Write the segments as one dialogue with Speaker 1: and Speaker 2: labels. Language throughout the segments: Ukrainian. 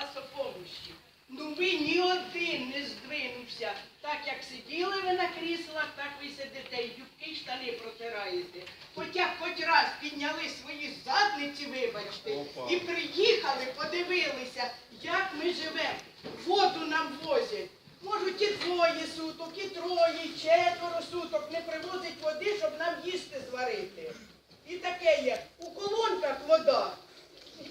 Speaker 1: вас о помощі. Ну ви ні один не здвинувся. Так як сиділи ви на кріслах, так ви сидите, і юбки й штани протираєте. Хоча хоч раз підняли свої задниці, вибачте,
Speaker 2: Опа.
Speaker 1: і приїхали, подивилися, як ми живемо. Воду нам возять. Можуть і двоє суток, і троє, і четверо суток не привозять води, щоб нам їсти зварити. І таке є. У колонках вода.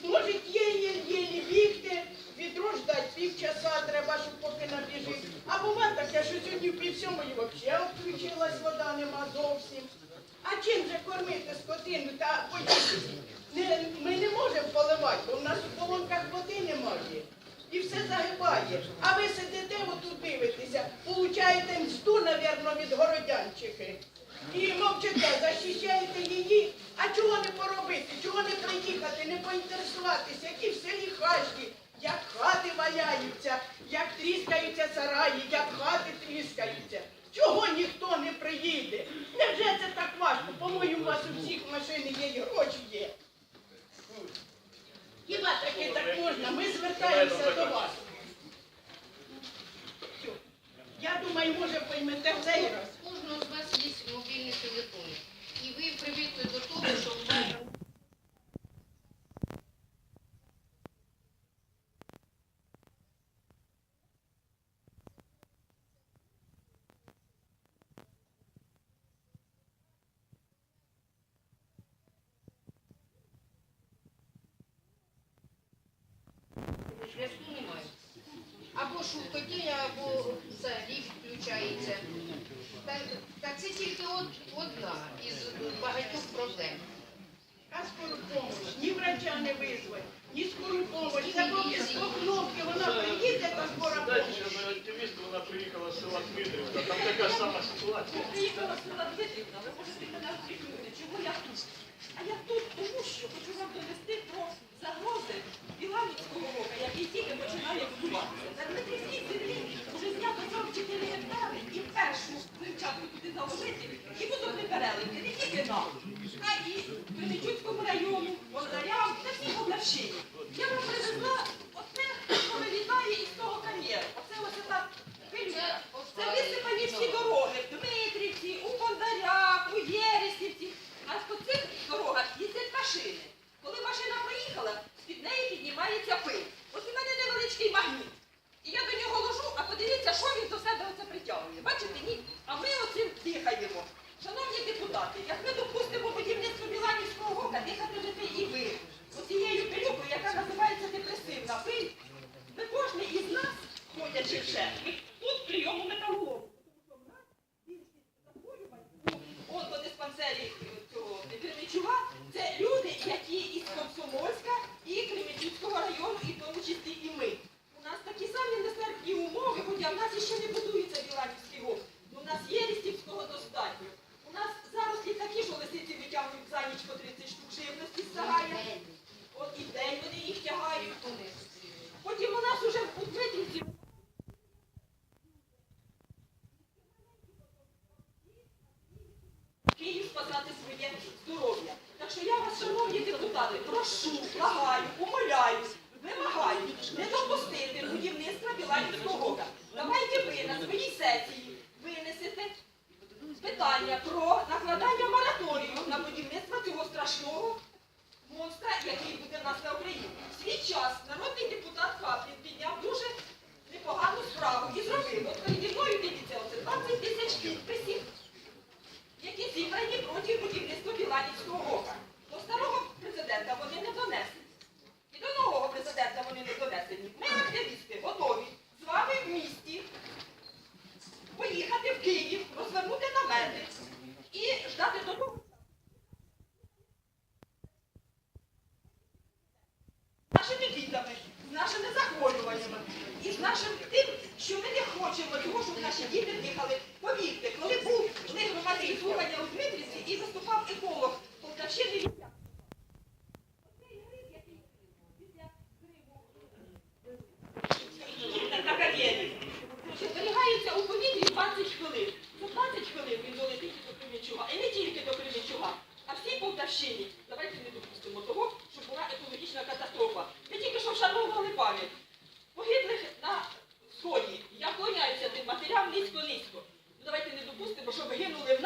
Speaker 1: Може, єлі-єлі бігти, відро ждать півчаса треба, щоб поки набіжить. А буває таке, що сьогодні в пів сьомої взагалі відключилась, вода нема зовсім. А чим же кормити скотину та поїсти? Ми не можемо поливати, бо в нас у колонках води немає. І все загибає. А ви сидите отут дивитеся, получаєте мзду, навірно, від городянчихи. І мовчите, захищаєте її. А чого не поробити? Чого не приїхати, не поінтересуватися, які в селі хащі, як хати валяються, як тріскаються сараї, як хати тріскаються. Чого ніхто не приїде? Невже це так важко? По-моєму, у вас у всіх машини є і гроші є. Хіба таке так можна? Ми звертаємося до вас. Я думаю, може поймете цей раз.
Speaker 3: Кожного з вас є мобільний телефон. І ви привикли до того, що у вас зв'язку немає. Або шумтоді, або це ліфт включається. Та, та це тільки од, одна із багатьох проблем.
Speaker 1: А скору помощь, ні врача не визвать, ні скору помощь. Це поки по кнопки вона приїде, та скора помощь.
Speaker 2: що активіст, вона приїхала з села Дмитрівка, там така сама ситуація.
Speaker 4: Приїхала села Дмитрівка, ви можете мене прикрити. Чому я тут? А я тут тому, що хочу вам довести про загрози Біланівського року, який тільки починає будуватися. На Дмитрівській землі вже знято 44 гектари і першу вивчатку туди заложити, і будуть не перелити не тільки нам, а і Кременчуцькому району, Володарям та всій Полтавщині. Я вам привезла оце, що вилітає із того кар'єру. Оце оце так пилюка. Це висипані всі дороги в Дмитрівці, у Бондарях, у Єресівці. А по цих дорогах їздять машини. Коли машина проїхала, з-під неї піднімається пил. Ось у мене невеличкий магніт. І я до нього ложу, а подивіться, що він до себе притягує. Бачите, ні? А ми оцим дихаємо. Шановні депутати, як ми допустимо будівництво Біланівського гока, дихатимете і ви. Оцією пилюкою, яка називається депресивна пиль, ви кожен із нас, ходячи ще, ви тут прийому металолому. Тому що в нас більшість захворювань у онкодиспансері цього Кременчуга це люди, які із Комсомольська і Кременчуцького району, і в тому числі і ми. У нас такі самі нестерпні умови, хоча в нас іще не будується Біланівський гол. У нас є лістівського достатньо. У нас зарослі такі, що лисиці витягують за ніч по 30 штук живності з сарая. От і в день вони їх тягають. Потім у нас уже у Дмитрівці Київ спасати своє здоров'я. Так що я вас, шановні депутати, прошу, благаю, умоляю, вимагаю не допустити будівництва Біланівського. Давайте ви на своїй сесії винесете питання про накладання мораторію на будівництво цього страшного монстра, який буде в нас на Україні. В свій час народний депутат Каплін підняв дуже непогану справу і зробив. От переді мною дивіться, оце 20 тисяч підписів які зібрані проти будівництва Біланівського рока. До старого президента вони не донесли. І до нового президента вони не донесені. Ми, активісти, готові з вами в місті поїхати в Київ, розвернути намети і ждати до того. з нашими дітями, з нашими захворюваннями і з нашим тим, що ми не хочемо того, щоб наші діти дихали. Повірте, коли був в них громадські слухання у Дмитрівці і виступав еколог Полтавщини кар'єрі, зберігається у повітрі 20 хвилин. За 20 хвилин він долетить до Кременчуга. І не тільки до Кременчуга, а всій Полтавщині. handle it